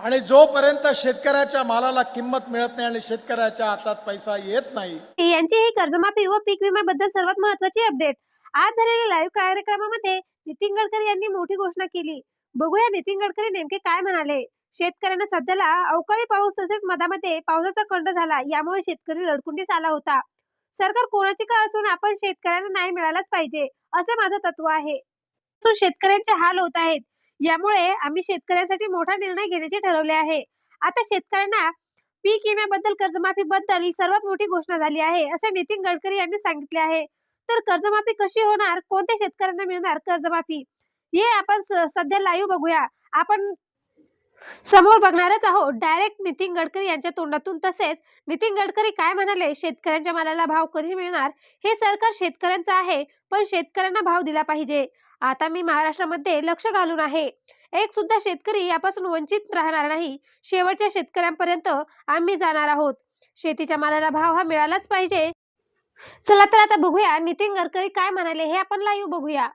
आणि जोपर्यंत शेतकऱ्याच्या मालाला किंमत मिळत नाही आणि शेतकऱ्याच्या हातात पैसा येत नाही यांची ही कर्जमाफी व पीक विम्याबद्दल सर्वात महत्वाची अपडेट आज झालेल्या लाईव्ह कार्यक्रमामध्ये नितीन गडकरी यांनी मोठी घोषणा केली. बघूया नितीन गडकरी नेमके काय म्हणाले. शेतकऱ्यांना सध्याला अवकाळी पाऊस तसेच मधामध्ये पावसाचा खंड झाला यामुळे शेतकरी रडकुंडीस आला होता. सरकार कोणाची का असून आपण शेतकऱ्यांना न्याय मिळालाच पाहिजे असे माझं तत्व आहे. शेतकऱ्यांचे हाल होत आहेत. यामुळे आम्ही शेतकऱ्यांसाठी मोठा निर्णय घेण्याचे ठरवले आहे. आता शेतकऱ्यांना पीक विम्याबद्दल कर्जमाफी बद्दल सर्वात मोठी घोषणा झाली आहे असे नितीन गडकरी यांनी सांगितले आहे. तर कर्जमाफी कशी होणार? कोणत्या शेतकऱ्यांना मिळणार कर्जमाफी? हे आपण सध्या लाईव्ह बघूया. आपण समोर बघणारच आहोत. डायरेक्ट नितीन गडकरी यांच्या तोंडातून तसेच नितीन गडकरी काय म्हणाले? शेतकऱ्यांच्या मालाला भाव कधी मिळणार? हे सरकार शेतकऱ्यांचं आहे पण शेतकऱ्यांना भाव दिला पाहिजे. आता मी महाराष्ट्रामध्ये लक्ष घालून आहे. एक सुद्धा शेतकरी यापासून वंचित राहणार नाही. शेवटच्या शेतकऱ्यांपर्यंत आम्ही जाणार आहोत. शेतीच्या मालाला भाव हा मिळालाच पाहिजे. चला तर आता बघूया नितीन गडकरी काय म्हणाले हे आपण लाईव्ह बघूया.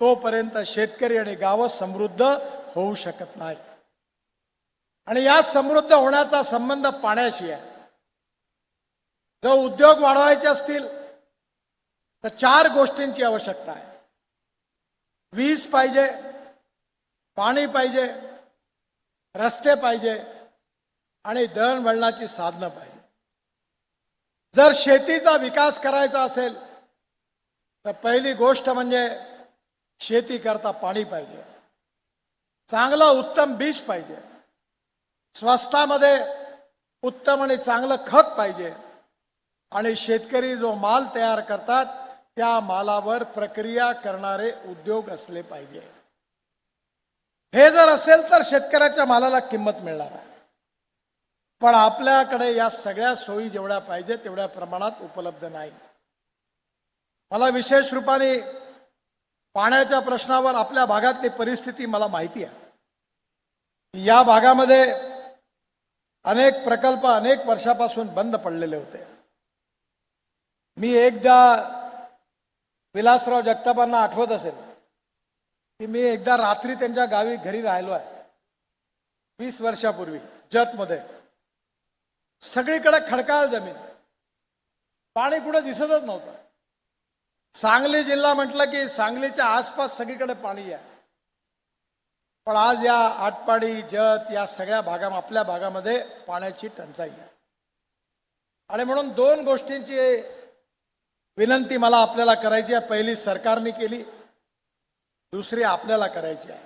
तोपर्यंत शेतकरी आणि गाव समृद्ध होऊ शकत नाही. आणि या समृद्ध होण्याचा संबंध पाण्याशी आहे. जर उद्योग वाढवायचे असतील तर चार गोष्टींची आवश्यकता आहे. वीज पाहिजे पाणी पाहिजे रस्ते पाहिजे आणि दळणवळणाची साधनं पाहिजे. जर शेतीचा विकास करायचा असेल तर पहिली गोष्ट म्हणजे शेती करता पाणी पाहिजे. चांगलं उत्तम बीज पाहिजे. स्वस्तामध्ये उत्तम आणि चांगलं खत पाहिजे. आणि शेतकरी जो माल तयार करतात त्या मालावर प्रक्रिया करणारे उद्योग असले पाहिजे. हे जर असेल तर शेतकऱ्याच्या मालाला किंमत मिळणार आहे. पण आपल्याकडे या सगळ्या सोयी जेवढ्या पाहिजे तेवढ्या प्रमाणात उपलब्ध नाही. मला विशेष रूपाने पाण्याच्या प्रश्नावर आपल्या भागातली परिस्थिती मला माहिती आहे. या भागामध्ये अनेक प्रकल्प अनेक वर्षापासून बंद पडलेले होते. मी एकदा विलासराव जगतापांना आठवत असेल की मी एकदा रात्री त्यांच्या गावी घरी राहिलो आहे. वीस वर्षापूर्वी जतमध्ये. सगळीकडे खडकाळ जमीन. पाणी कुठे दिसतच नव्हतं. सांगली जिल्हा म्हटलं की सांगलीच्या आसपास सगळीकडे पाणी आहे. पण आज या आटपाडी जत या सगळ्या भागा आपल्या भागामध्ये पाण्याची टंचाई आहे. आणि म्हणून दोन गोष्टींची विनंती मला आपल्याला करायची आहे. पहिली सरकारने केली दुसरी आपल्याला करायची आहे.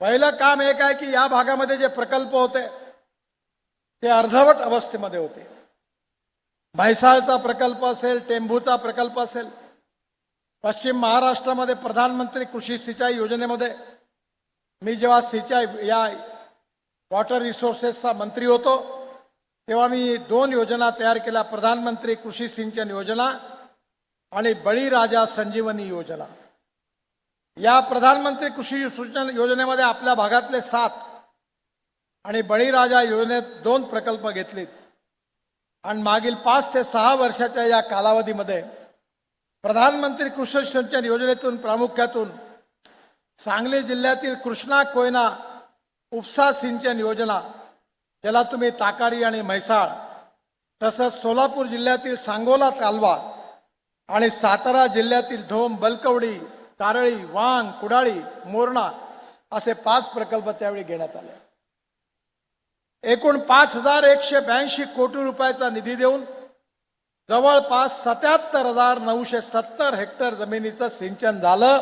पहिलं काम एक आहे की या भागामध्ये जे प्रकल्प होते ते अर्धवट अवस्थेमध्ये होते. म्हैसाळचा प्रकल्प असेल टेंभूचा प्रकल्प असेल पश्चिम महाराष्ट्रामध्ये प्रधानमंत्री कृषी सिंचाई योजनेमध्ये मी जेव्हा सिंचाई या वॉटर रिसोर्सेसचा मंत्री होतो तेव्हा मी दोन योजना तयार केल्या. प्रधानमंत्री कृषी सिंचन योजना आणि बळीराजा संजीवनी योजना. या प्रधानमंत्री कृषी सिंचन योजनेमध्ये आपल्या भागातले सात आणि बळीराजा योजनेत दोन प्रकल्प घेतलेत. आणि मागील पाच ते सहा वर्षाच्या या कालावधीमध्ये प्रधानमंत्री कृषी सिंचन योजनेतून प्रामुख्यातून सांगली जिल्ह्यातील कृष्णा कोयना उपसा सिंचन योजना त्याला तुम्ही ताकारी आणि म्हैसाळ तसंच सोलापूर जिल्ह्यातील सांगोला कालवा आणि सातारा जिल्ह्यातील धोम बलकवडी तारळी वांग कुडाळी मोरणा असे पाच प्रकल्प त्यावेळी घेण्यात आले. एकूण पाच हजार एकशे ब्याऐंशी कोटी रुपयाचा निधी देऊन जवळपास सत्याहत्तर हजार नऊशे सत्तर हेक्टर जमिनीचं सिंचन झालं.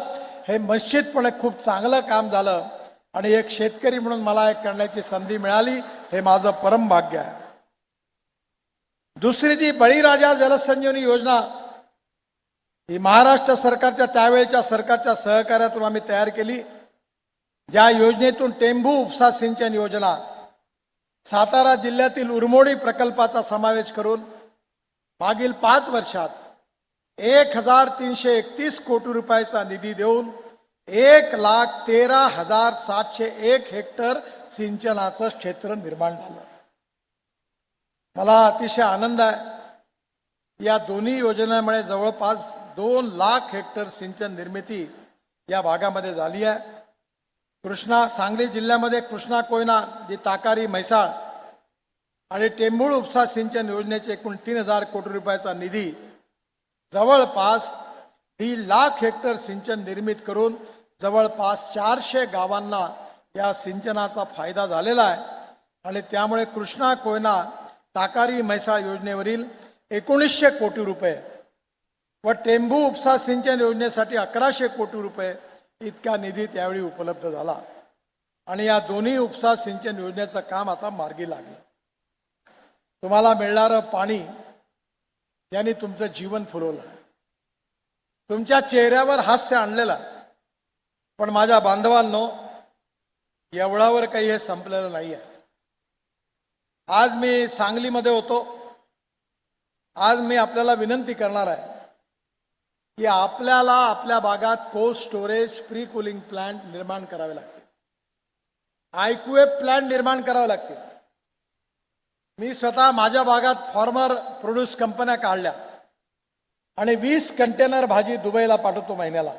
हे निश्चितपणे खूप चांगलं काम झालं आणि एक शेतकरी म्हणून मला एक करण्याची संधी मिळाली. हे माझं परम भाग्य आहे. दुसरी जी बळीराजा जलसंजीवनी योजना ही महाराष्ट्र सरकारच्या त्यावेळेच्या सरकारच्या सहकार्यातून आम्ही तयार केली. ज्या योजनेतून टेंभू उपसा सिंचन योजना सातारा जिल्ह्यातील उरमोडी प्रकल्पाचा समावेश करून मागील पाच वर्षात एक हजार तीनशे एकतीस कोटी रुपयाचा निधी देऊन एक लाख तेरा हजार सातशे एक हेक्टर सिंचनाचं क्षेत्र निर्माण झालं. मला अतिशय आनंद आहे. या दोन्ही योजनेमुळे जवळपास दोन लाख हेक्टर सिंचन निर्मिती या भागामध्ये झाली आहे. कृष्णा सांगली जिल्ह्यामध्ये कृष्णा कोयना जी ताकारी म्हैसाळ आणि टेंभूळ उपसा सिंचन योजनेचे एकूण तीन हजार कोटी रुपयाचा निधी जवळपास दीड लाख हेक्टर सिंचन निर्मित करून जवळपास चारशे गावांना या सिंचनाचा फायदा झालेला आहे. आणि त्यामुळे कृष्णा कोयना ताकारी म्हैसाळ योजनेवरील एकोणीसशे कोटी रुपये व टेंभू उपसा सिंचन योजनेसाठी अकराशे कोटी रुपये इतका निधी त्यावेळी उपलब्ध झाला. आणि या दोन्ही उपसा सिंचन योजनेचं काम आता मार्गी लागलं. तुम्हाला मिळणारं पाणी यांनी तुमचं जीवन फुलवलं. तुमच्या चेहऱ्यावर हास्य आणलेला पण माझ्या बांधवांनो एवढावर काही हे संपलेलं नाही आहे आज मी सांगलीमध्ये होतो. आज मी आपल्याला विनंती करणार आहे की आपल्याला आपल्या भागात cold storage pre cooling plant निर्माण करावे लागतील. आयक्यूएफ प्लांट निर्माण करावे लागतील. मी स्वतः माझ्या भागात फॉर्मर प्रोड्यूस कंपन्या काढल्या. आणि वीस कंटेनर भाजी दुबईला पाठवतो महिन्याला.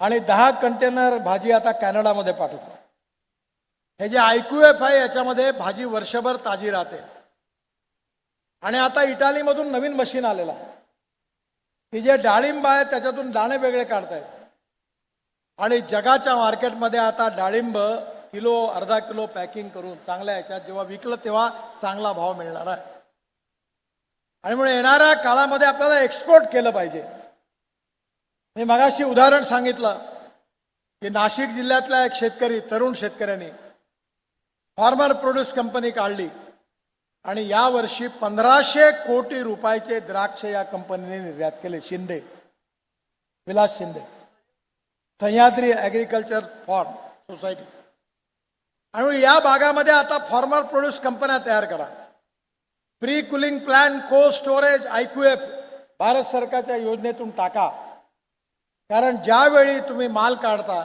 आणि दहा कंटेनर भाजी आता कॅनडामध्ये पाठवतो. हे जे आयक्यूएफ आहे याच्यामध्ये भाजी वर्षभर ताजी राहते. आणि आता इटालीमधून नवीन मशीन आलेलं आहे. की जे डाळिंब आहे त्याच्यातून दाणे वेगळे काढतायत. आणि जगाच्या मार्केटमध्ये आता डाळिंब किलो अर्धा किलो पॅकिंग करून चांगल्या याच्यात जेव्हा विकलं तेव्हा चांगला भाव मिळणार आहे. आणि म्हणून येणाऱ्या काळामध्ये आपल्याला एक्सपोर्ट केलं पाहिजे. मी मगाशी उदाहरण सांगितलं की नाशिक जिल्ह्यातला एक शेतकरी तरुण शेतकऱ्यांनी फार्मर प्रोड्यूस कंपनी काढली आणि यावर्षी पंधराशे कोटी रुपयाचे द्राक्ष या कंपनीने निर्यात केले. Shinde Vilas Shinde Sahyadri agriculture farm society आणि या भागामध्ये आता फॉर्मर प्रोड्यूस कंपन्या तयार करा. Pre cooling plan cold storage IQF Bharat सरकारच्या योजनेतून टाका. कारण ज्यावेळी तुम्ही माल काढता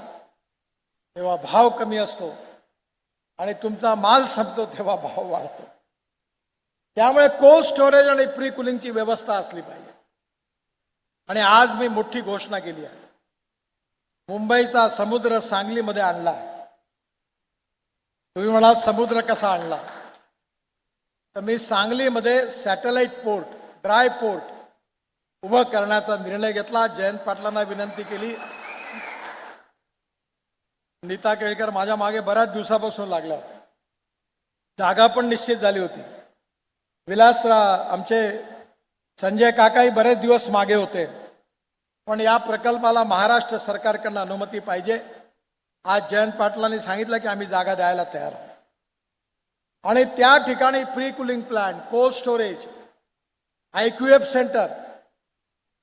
तेव्हा भाव कमी असतो. आणि तुमचा माल संपतो तेव्हा भाव वाढतो. त्यामुळे कोल्ड स्टोरेज आणि प्री कुलिंगची व्यवस्था असली पाहिजे. आणि आज मी मोठी घोषणा केली आहे. मुंबईचा समुद्र सांगलीमध्ये आणला तुम्ही म्हणाल समुद्र कसा आणला? तर मी सांगलीमध्ये सॅटेलाईट पोर्ट ड्राय पोर्ट उभं करण्याचा निर्णय घेतला. जयंत पाटलांना विनंती केली. नीता केळकर माझ्या मागे बऱ्याच दिवसापासून लागल्या होत्या जागा पण निश्चित झाली होती. विलास रा- आमचे संजय काकाही बरेच दिवस मागे होते. पण या प्रकल्पाला महाराष्ट्र सरकारकडनं अनुमती पाहिजे. आज जयंत पाटलांनी सांगितलं की आम्ही जागा द्यायला तयार आहोत. आणि त्या ठिकाणी pre cooling plant cold storage IQF centre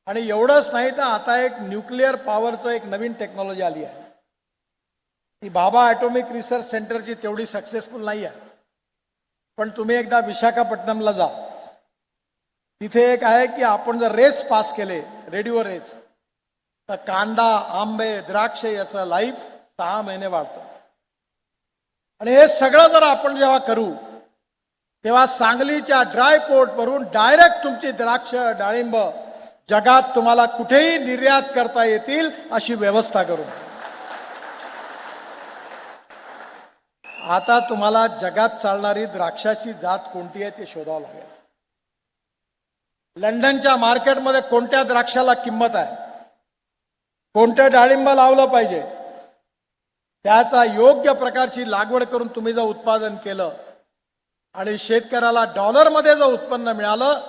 आणि एवढंच नाही तर आता एक न्यूक्लिअर पॉवरचं एक नवीन टेक्नॉलॉजी आली आहे. ती बाबा ॲटॉमिक रिसर्च सेंटरची तेवढी सक्सेसफुल नाही आहे. पण तुम्ही एकदा विशाखापट्टणमला जा. तिथे एक आहे की आपण जर रेस पास केले रेडिओ रेस तर कांदा आंबे द्राक्ष याचं लाईफ सहा महिने वाढतं. आणि हे सगळं जर आपण जेव्हा करू तेव्हा सांगलीच्या ड्राय पोर्टवरून डायरेक्ट तुमची द्राक्ष डाळिंब जगात तुम्हाला कुठेही निर्यात करता येतील अशी व्यवस्था करू. आता तुम्हाला जगात चालणारी द्राक्षाची जात कोणती आहे ते शोधावं लागेल. लंडनच्या मार्केटमध्ये कोणत्या द्राक्षाला किंमत आहे? कोणत्या डाळिंब लावलं पाहिजे? त्याचा योग्य प्रकारची लागवड करून तुम्ही जर उत्पादन केलं आणि शेतकऱ्याला डॉलरमध्ये जर उत्पन्न मिळालं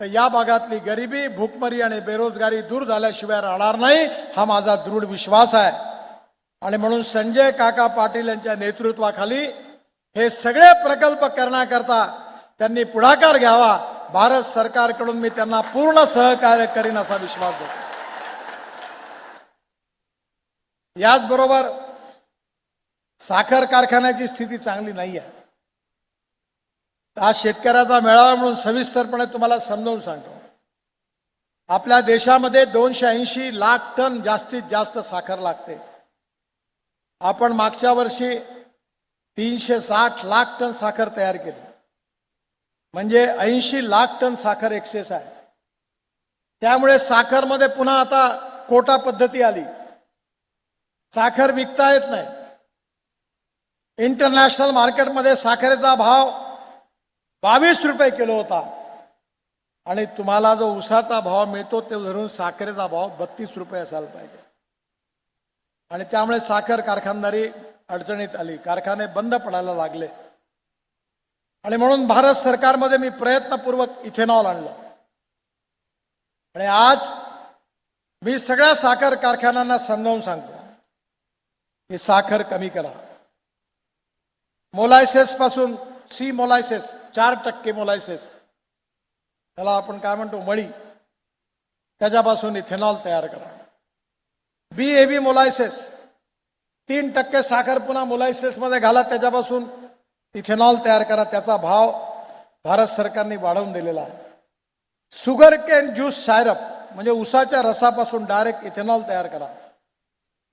तर या भागातली गरिबी भूकमरी आणि बेरोजगारी दूर झाल्याशिवाय राहणार नाही हा माझा दृढ विश्वास आहे. आणि म्हणून संजय काका पाटील यांच्या नेतृत्वाखाली हे सगळे प्रकल्प करण्याकरता त्यांनी पुढाकार घ्यावा. भारत सरकारकडून मी त्यांना पूर्ण सहकार्य करीन असा विश्वास देतो. याचबरोबर साखर कारखान्याची स्थिती चांगली नाही आहे आज शेतकऱ्याचा मेळावा म्हणून सविस्तरपणे तुम्हाला समजावून सांगतो. आपल्या देशामध्ये दोनशे ऐंशी लाख टन जास्तीत जास्त साखर लागते. आपण मागच्या वर्षी तीनशे साठ लाख टन साखर तयार केली. म्हणजे ऐंशी लाख टन साखर एक्सेस आहे. त्यामुळे साखरमध्ये पुन्हा आता कोटा पद्धती आली. साखर विकता येत नाही. इंटरनॅशनल मार्केटमध्ये साखरेचा भाव बावीस रुपये किलो होता. आणि तुम्हाला जो उसाचा भाव मिळतो ते धरून साखरेचा भाव बत्तीस रुपये असायला पाहिजे. आणि त्यामुळे साखर कारखानदारी अडचणीत आली. कारखाने बंद पडायला लागले. आणि म्हणून भारत सरकारमध्ये मी प्रयत्नपूर्वक इथेनॉल आणलं. आणि आज मी सगळ्या साखर कारखान्यांना समजावून सांगतो की साखर कमी करा. मोलायसेस पासून सी मोलायसेस चार टक्के मोलायसेस. त्याला आपण काय म्हणतो? मळी. त्याच्यापासून इथेनॉल तयार करा. B A B molasses. तीन टक्के साखर पुन्हा मोलायसेसमध्ये घाला. त्याच्यापासून इथेनॉल तयार करा. त्याचा भाव भारत सरकारने वाढवून दिलेला आहे. शुगर कॅन ज्यूस सायरप म्हणजे उसाच्या रसापासून डायरेक्ट इथेनॉल तयार करा.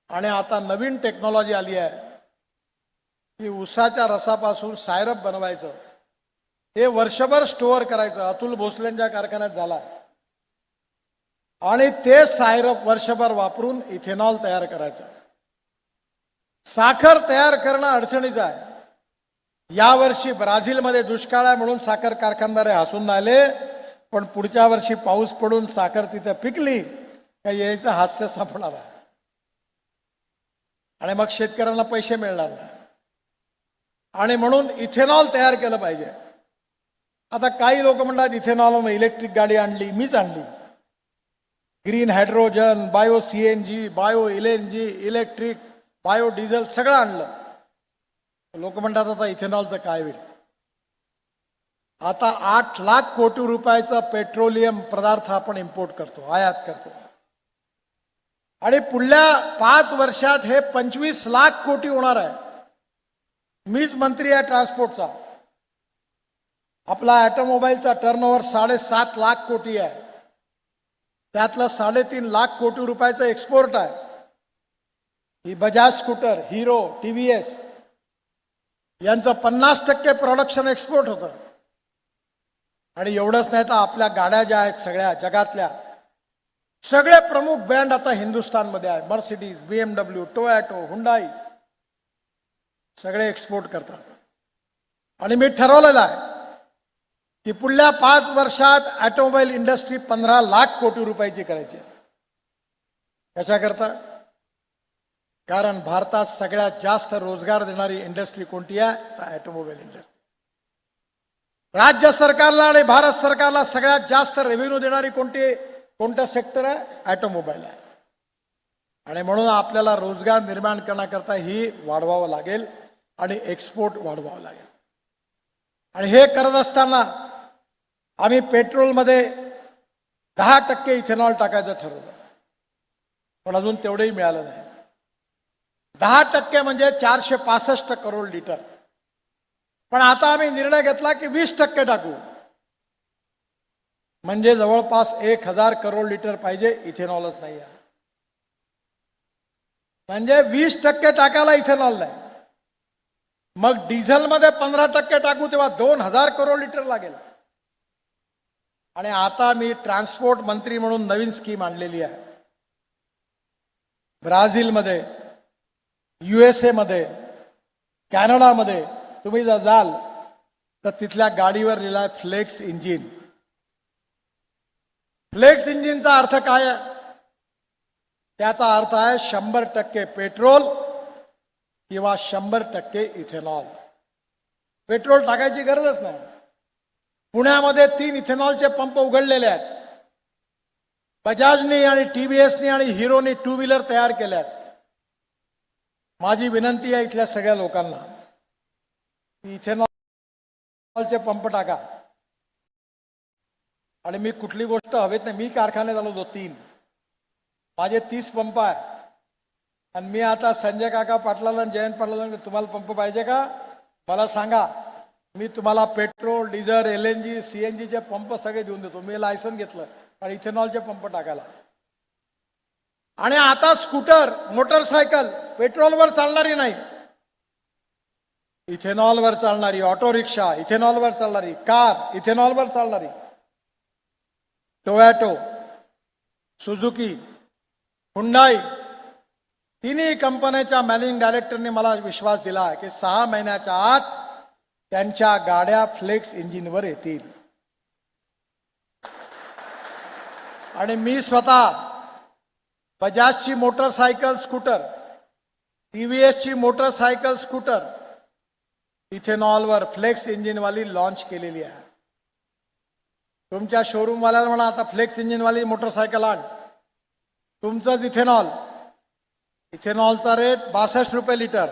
आणि आता नवीन टेक्नॉलॉजी आली आहे. की उसाच्या रसापासून सायरप बनवायचं. हे वर्षभर स्टोअर करायचं. अतुल भोसलेंच्या कारखान्यात झाला. आणि ते सायरप वर्षभर वापरून इथेनॉल तयार करायचं. साखर तयार करणं अडचणीचं आहे. यावर्षी ब्राझीलमध्ये दुष्काळ आहे म्हणून साखर कारखानदारे हसून आले पण पुढच्या वर्षी पाऊस पडून साखर तिथे पिकली का यायचं हास्य संपणार आहे. आणि मग शेतकऱ्यांना पैसे मिळणार नाही. आणि म्हणून इथेनॉल तयार केलं पाहिजे. आता काही लोक म्हणतात इथेनॉल इलेक्ट्रिक गाडी आणली मीच आणली. Green hydrogen bio C N G bio L N G electric bio diesel सगळं आणलं. लोक म्हणतात आता इथेनॉलचं काय होईल? आता आठ लाख कोटी रुपयाचा पेट्रोलियम पदार्थ आपण इम्पोर्ट करतो आयात करतो. आणि पुढल्या पाच वर्षात हे पंचवीस लाख कोटी होणार आहे. मीच मंत्री आहे ट्रान्सपोर्टचा. आपला ऑटोमोबाईलचा टर्नओव्हर साडेसात लाख कोटी आहे. त्यातलं साडेतीन लाख कोटी रुपयाचं एक्सपोर्ट आहे. ही Bajaj scooter Hero T V S यांचं पन्नास टक्के प्रोडक्शन एक्सपोर्ट होतं. आणि एवढंच नाही तर आपल्या गाड्या ज्या आहेत सगळ्या जगातल्या सगळे प्रमुख ब्रँड आता हिंदुस्थानमध्ये आहे Mercedes B M W Toyota Hyundai सगळे एक्सपोर्ट करतात. आणि मी ठरवलेलं आहे की पुढल्या पाच वर्षात ऑटोमोबाईल इंडस्ट्री पंधरा लाख कोटी रुपयाची करायची. आहे. कशाकरता? कारण भारतात सगळ्यात जास्त रोजगार देणारी इंडस्ट्री कोणती आहे? तर ऑटोमोबाईल इंडस्ट्री राज्य सरकारला आणि भारत सरकारला सगळ्यात जास्त रेव्हेन्यू देणारी कोणती कोणतं सेक्टर आहे? ऑटोमोबाईल आहे. आणि म्हणून आपल्याला रोजगार निर्माण करण्याकरता ही वाढवावं लागेल. आणि एक्सपोर्ट वाढवावं लागेल. आणि हे करत असताना आम्ही पेट्रोलमध्ये दहा टक्के इथेनॉल टाकायचं ठरवलं. पण अजून तेवढंही मिळालं नाही. दहा टक्के म्हणजे चारशे पासष्ट करोड लिटर. पण आता आम्ही निर्णय घेतला की वीस टक्के टाकू. म्हणजे जवळपास एक हजार करोड लिटर पाहिजे इथेनॉलच नाही आहे. म्हणजे वीस टक्के टाकायला इथेनॉल नाही. मग डिझेलमध्ये पंधरा टक्के टाकू तेव्हा दोन हजार करोड लिटर लागेल. आणि आता मी ट्रान्सपोर्ट मंत्री म्हणून नवीन स्कीम आणलेली आहे. ब्राझीलमध्ये युएसएमध्ये कॅनडामध्ये तुम्ही जर जाल तर तिथल्या गाडीवर लिहिला आहे फ्लेक्स इंजिन. फ्लेक्स इंजिनचा अर्थ काय आहे? त्याचा अर्थ आहे शंभर टक्के पेट्रोल किंवा शंभर टक्के इथेनॉल. पेट्रोल टाकायची गरजच नाही. पुण्यामध्ये तीन इथेनॉलचे पंप उघडलेले आहेत. बजाजनी आणि टीव्हीएसनी आणि हिरोनी टू व्हीलर तयार केल्या आहेत. माझी विनंती आहे इथल्या सगळ्या लोकांना इथेनॉलचे पंप टाका. आणि मी कुठली गोष्ट हवेत नाही मी कारखान्यात आलो होतो तीन. माझे तीस पंप आहे आणि मी आता संजय काका पाटलाला जयंत पाटलाला तुम्हाला पंप पाहिजे का? मला सांगा. मी तुम्हाला petrol diesel L N G C N जीचे पंप सगळे देऊन देतो. मी लायसन घेतलं आणि इथेनॉलचे पंप टाकायला. आणि आता स्कूटर मोटरसायकल पेट्रोलवर चालणारी नाही. इथेनॉलवर चालणारी ऑटो रिक्षा इथेनॉलवर चालणारी कार इथेनॉलवर चालणारी. टोयॅटो सुझुकी हुंडाई तिन्ही कंपन्याच्या मॅनेजिंग डायरेक्टरने मला विश्वास दिला की सहा महिन्याच्या आत त्यांच्या गाड्या फ्लेक्स इंजिनवर येतील. आणि मी स्वतः बजाजची मोटरसायकल स्कूटर टी व्ही एसची मोटरसायकल स्कूटर इथेनॉलवर फ्लेक्स इंजिनवाली लॉन्च केलेली आहे. तुमच्या शोरूमवाल्याला म्हणा आता फ्लेक्स इंजिनवाली मोटरसायकल आण. तुमचंच इथेनॉल. इथेनॉलचा रेट बासष्ट रुपये लिटर.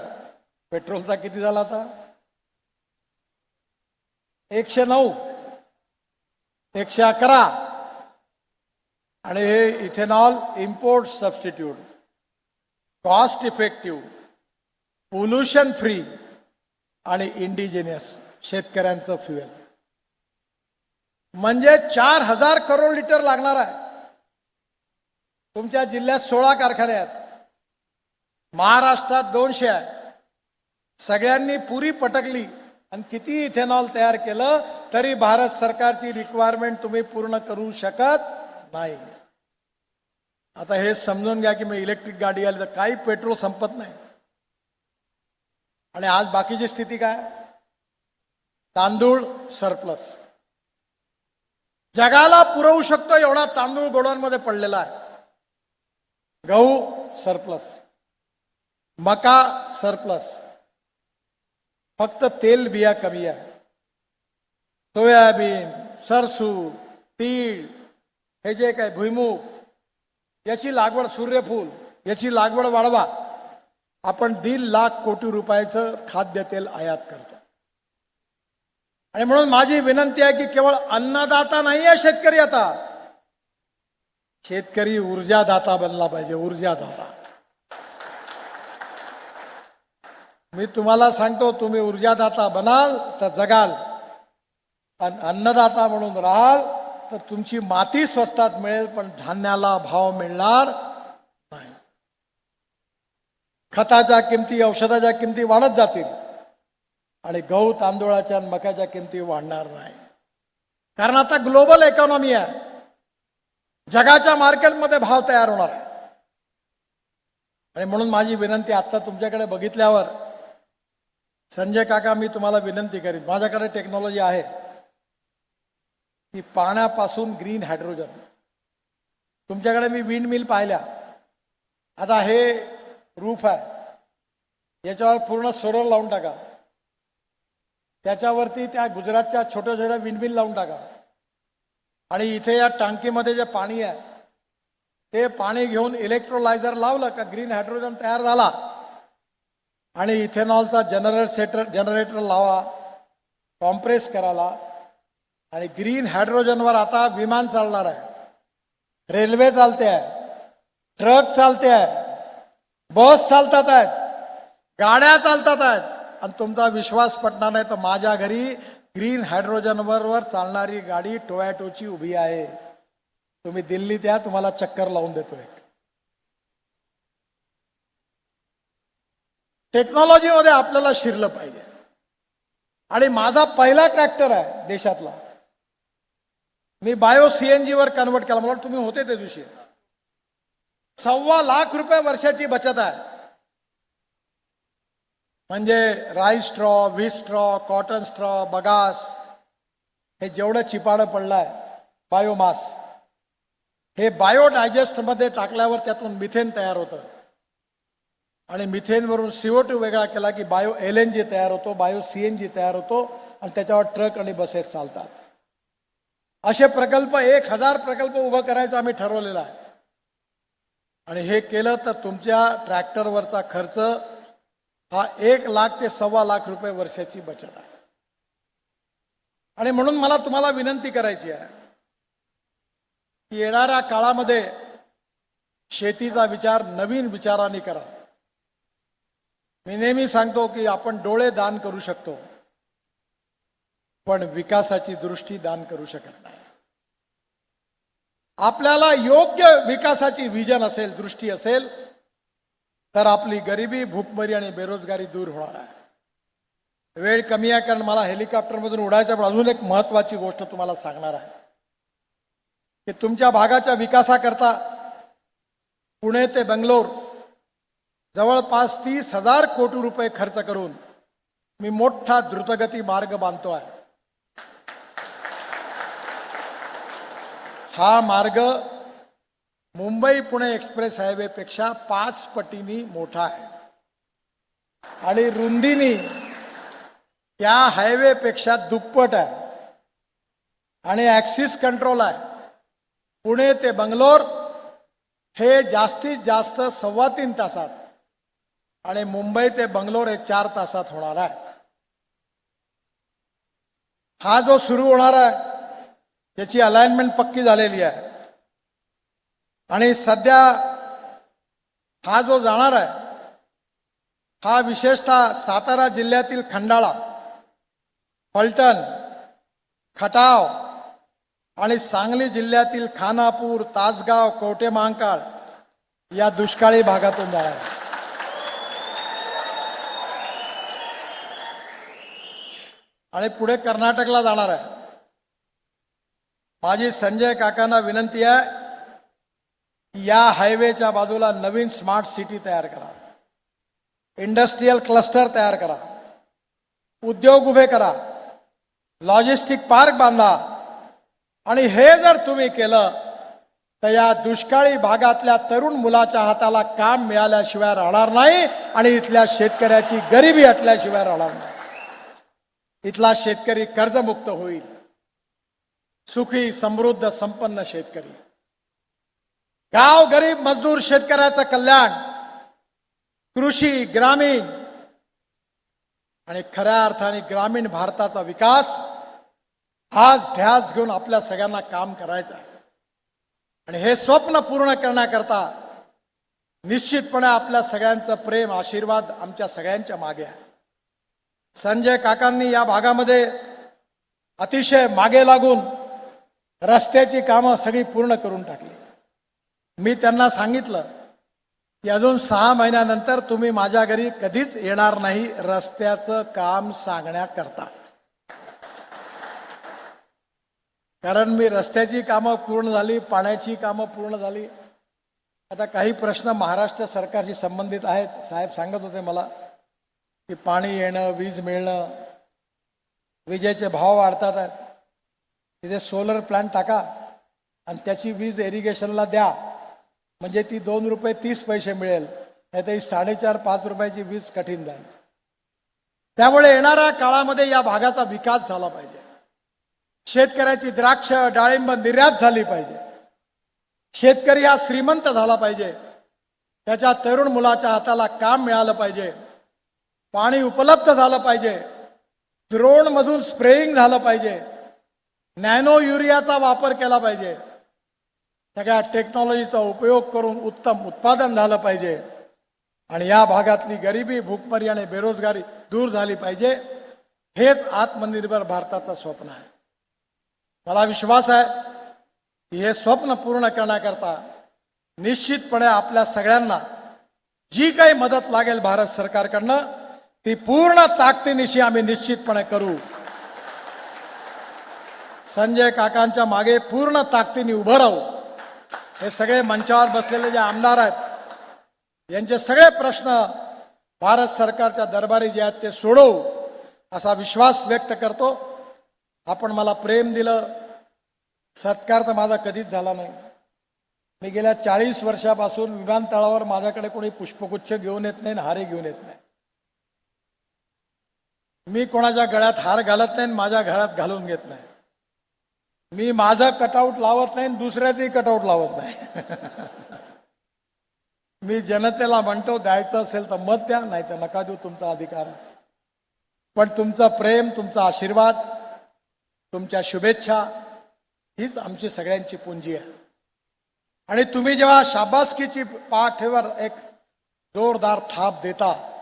पेट्रोलचा किती झाला आता? एकशे नऊ. एकशे अकरा. आणि हे ethanol import substitute. Cost effective. Pollution free. आणि इंडिजिनियस शेतकऱ्यांचं फ्युएल. म्हणजे चार हजार करोड लिटर लागणार आहे. तुमच्या जिल्ह्यात सोळा कारखाने आहेत. महाराष्ट्रात दोनशे आहे. सगळ्यांनी पुरी पटकली आणि किती इथेनॉल तयार केलं तरी भारत सरकारची रिक्वायरमेंट तुम्ही पूर्ण करू शकत नाही. आता हे समजून घ्या की मग इलेक्ट्रिक गाडी आली तर काही पेट्रोल संपत नाही. आणि आज बाकीची स्थिती काय? तांदूळ सरप्लस जगाला पुरवू शकतो एवढा तांदूळ गोडाऊनमध्ये पडलेला आहे. गहू सरप्लस मका सरप्लस। फक्त तेल बिया कमी आहे। सोयाबीन सरसू तीळ हे जे काय भुईमुग याची लागवड सूर्यफूल याची लागवड वाढवा। आपण दीड लाख कोटी रुपयाचं खाद्यतेल आयात करतो। आणि म्हणून माझी विनंती आहे की केवळ अन्नदाता नाही आहे शेतकरी आता। शेतकरी ऊर्जादाता बनला पाहिजे ऊर्जादाता। मी तुम्हाला सांगतो तुम्ही ऊर्जादाता बनाल तर जगाल. आणि अन्नदाता म्हणून राहाल तर तुमची माती स्वस्तात मिळेल पण धान्याला भाव मिळणार नाही. खताच्या किमती औषधाच्या किमती वाढत जातील आणि गहू तांदूळाच्या आणि मक्याच्या किमती वाढणार नाही. कारण आता ग्लोबल इकॉनॉमी आहे. जगाच्या मार्केटमध्ये भाव तयार होणार आहे. आणि म्हणून माझी विनंती आता तुमच्याकडे बघितल्यावर संजय काका मी तुम्हाला विनंती करीन माझ्याकडे टेक्नॉलॉजी आहे. की पाण्यापासून ग्रीन हायड्रोजन तुमच्याकडे मी विंड मिल पाहिल्या. आता हे रूफ आहे. याच्यावर पूर्ण सोलर लावून टाका. त्याच्यावरती त्या गुजरातच्या छोट्या छोट्या विंडमिल लावून टाका. आणि इथे या टांकीमध्ये जे पाणी आहे ते पाणी घेऊन इलेक्ट्रोलायझर लावलं का ग्रीन हायड्रोजन तयार झाला आणि इथेनॉलचा जनरेट सेटर जनरेटर लावा कॉम्प्रेस करायला. आणि ग्रीन हायड्रोजनवर आता विमान चालणार आहे. रेल्वे चालते आहे. ट्रक चालते आहे. बस चालतात आहेत. गाड्या चालतात आहेत. आणि तुमचा विश्वास पटणार नाही तर माझ्या घरी ग्रीन हायड्रोजनवर वर चालणारी गाडी टोयॅटोची उभी आहे. तुम्ही दिल्लीत या तुम्हाला चक्कर लावून देतो एक. टेक्नॉलॉजीमध्ये आपल्याला शिरलं पाहिजे. आणि माझा पहिला ट्रॅक्टर आहे देशातला. मी बायो सीएनजी वर कन्वर्ट केला. मला तुम्ही होते त्या दिवशी. सव्वा लाख रुपये वर्षाची बचत आहे. म्हणजे rice straw wheat straw cotton straw bagasse हे जेवढं चिपाडं पडलं आहे बायोमास हे बायोडायजेस्टमध्ये टाकल्यावर त्यातून मिथेन तयार होतं. आणि मिथेनवरून सीओ टू वेगळा केला की बायो एल एन जी तयार होतो बायो सी एन जी तयार होतो आणि त्याच्यावर ट्रक आणि बसेस चालतात. असे प्रकल्प एक हजार प्रकल्प उभं करायचं आम्ही ठरवलेला आहे. आणि हे केलं तर तुमच्या ट्रॅक्टरवरचा खर्च हा एक लाख ते सव्वा लाख रुपये वर्षाची बचत आहे. आणि म्हणून मला तुम्हाला विनंती करायची आहे की येणाऱ्या काळामध्ये शेतीचा विचार नवीन विचाराने करा. मी नेहमी सांगतो की आपण डोळे दान करू शकतो पण विकासाची दृष्टी दान करू शकत नाही. आपल्याला योग्य विकासाची विजन असेल दृष्टी असेल तर आपली गरिबी भूकमरी आणि बेरोजगारी दूर होणार आहे. वेळ कमी आहे कारण मला हेलिकॉप्टरमधून उडायचं पण अजून एक महत्वाची गोष्ट तुम्हाला सांगणार आहे. की तुमच्या भागाच्या विकासाकरता पुणे ते बंगलोर जवळपास तीस हजार कोटी रुपये खर्च करून मी मोठा द्रुतगती मार्ग बांधतो आहे हा मार्ग मुंबई पुणे एक्सप्रेस हायवेपेक्षा पाच पटीनी मोठा आहे. आणि रुंदीनी त्या हायवेपेक्षा दुप्पट आहे. आणि ॲक्सिस कंट्रोल आहे. पुणे ते बंगलोर हे जास्तीत जास्त सव्वा तीन तासात आणि मुंबई ते बंगलोर हे चार तासात होणार आहे हा जो सुरू होणार आहे त्याची अलाइनमेंट पक्की झालेली आहे आणि सध्या हा जो जाणार आहे हा विशेषतः सातारा जिल्ह्यातील खंडाळा फलटण खटाव आणि सांगली जिल्ह्यातील खानापूर तासगाव कवटे महांकाळ या दुष्काळी भागातून जाणार आहे. आणि पुढे कर्नाटकला जाणार आहे. माझी संजय काकांना विनंती आहे या हायवेच्या बाजूला नवीन स्मार्ट सिटी तयार करा. इंडस्ट्रीयल क्लस्टर तयार करा. उद्योग उभे करा. लॉजिस्टिक पार्क बांधा. आणि हे जर तुम्ही केलं तर या दुष्काळी भागातल्या तरुण मुलाच्या हाताला काम मिळाल्याशिवाय राहणार नाही आणि इथल्या शेतकऱ्याची गरिबी हटल्याशिवाय राहणार नाही. इथला शेतकरी कर्जमुक्त होईल. सुखी समृद्ध संपन्न शेतकरी. गाव गरीब मजदूर शेतकऱ्याचं कल्याण कृषी ग्रामीण आणि खऱ्या अर्थाने ग्रामीण भारताचा विकास आज ध्यास घेऊन आपल्या सगळ्यांना काम करायचं आहे. आणि हे स्वप्न पूर्ण करण्याकरता निश्चितपणे आपल्या सगळ्यांचं प्रेम आशीर्वाद आमच्या सगळ्यांच्या मागे आहे. संजय काकांनी या भागामध्ये अतिशय मागे लागून रस्त्याची कामं सगळी पूर्ण करून टाकली. मी त्यांना सांगितलं की अजून सहा महिन्यानंतर तुम्ही माझ्या घरी कधीच येणार नाही रस्त्याचं काम सांगण्याकरता. कारण मी रस्त्याची कामं पूर्ण झाली पाण्याची कामं पूर्ण झाली. आता काही प्रश्न महाराष्ट्र सरकारशी संबंधित आहेत साहेब सांगत होते मला. की पाणी येणं वीज मिळणं विजेचे भाव वाढतात. आहेत तिथे सोलर प्लॅन टाका आणि त्याची वीज इरिगेशनला द्या. म्हणजे ती दोन रुपये तीस पैसे मिळेल. नाही ही साडेचार पाच रुपयाची वीज कठीण जाईल. त्यामुळे येणाऱ्या काळामध्ये या भागाचा विकास झाला पाहिजे. शेतकऱ्याची द्राक्ष डाळिंब निर्यात झाली पाहिजे. शेतकरी हा श्रीमंत झाला पाहिजे. त्याच्या तरुण मुलाच्या हाताला काम मिळालं पाहिजे. पाणी उपलब्ध झालं पाहिजे. द्रोणमधून स्प्रेइंग झालं पाहिजे. नॅनो युरियाचा वापर केला पाहिजे. सगळ्या टेक्नॉलॉजीचा उपयोग करून उत्तम उत्पादन झालं पाहिजे. आणि या भागातली गरिबी भूकमरी आणि बेरोजगारी दूर झाली पाहिजे. हेच आत्मनिर्भर भारताचं स्वप्न आहे. मला विश्वास आहे की हे स्वप्न पूर्ण करण्याकरता निश्चितपणे आपल्या सगळ्यांना जी काही मदत लागेल भारत सरकारकडनं ती पूर्ण ताकदीनिशी आम्ही निश्चितपणे करू. संजय काकांच्या मागे पूर्ण ताकदीने उभं राहू. हे सगळे मंचावर बसलेले जे आमदार आहेत यांचे सगळे प्रश्न भारत सरकारच्या दरबारी जे आहेत ते सोडवू असा विश्वास व्यक्त करतो. आपण मला प्रेम दिलं सत्कार तर माझा कधीच झाला नाही. मी गेल्या चाळीस वर्षापासून विमानतळावर माझ्याकडे कोणी पुष्पगुच्छ घेऊन येत नाही आणि हारे घेऊन येत नाही. मी कोणाच्या गळ्यात हार घालत नाही माझ्या घरात घालून घेत नाही. मी माझं कटआउट लावत नाही दुसऱ्याचंही कटआउट लावत नाही. मी जनतेला म्हणतो द्यायचं असेल तर मत द्या नाही तर नका देऊ तुमचा अधिकार. पण तुमचं प्रेम तुमचा आशीर्वाद तुमच्या शुभेच्छा हीच आमची सगळ्यांची पुंजी आहे. आणि तुम्ही जेव्हा शाबासकीची पाठीवर एक जोरदार थाप देता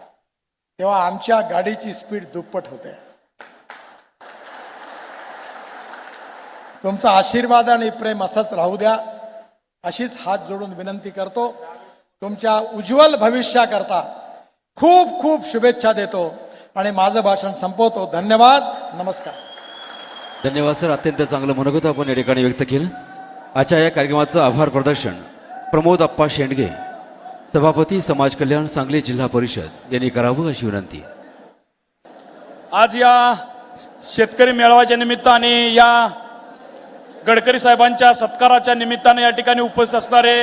तेव्हा आमच्या गाडीची स्पीड दुप्पट होते. तुमचा आशीर्वाद आणि प्रेम असंच राहू द्या. अशीच हात जोडून विनंती करतो. तुमच्या उज्ज्वल भविष्याकरता खूप खूप शुभेच्छा देतो. आणि माझं भाषण संपवतो. धन्यवाद. नमस्कार. धन्यवाद सर. अत्यंत चांगलं मनोगत आपण या ठिकाणी व्यक्त केलं. आजच्या या कार्यक्रमाचं आभार प्रदर्शन प्रमोद अप्पा शेंडगे सभापती समाज कल्याण सांगली जिल्हा परिषद यांनी करावं अशी विनंती. आज या शेतकरी मेळाव्याच्या निमित्ताने या गडकरी साहेबांच्या सत्काराच्या निमित्ताने या ठिकाणी उपस्थित असणारे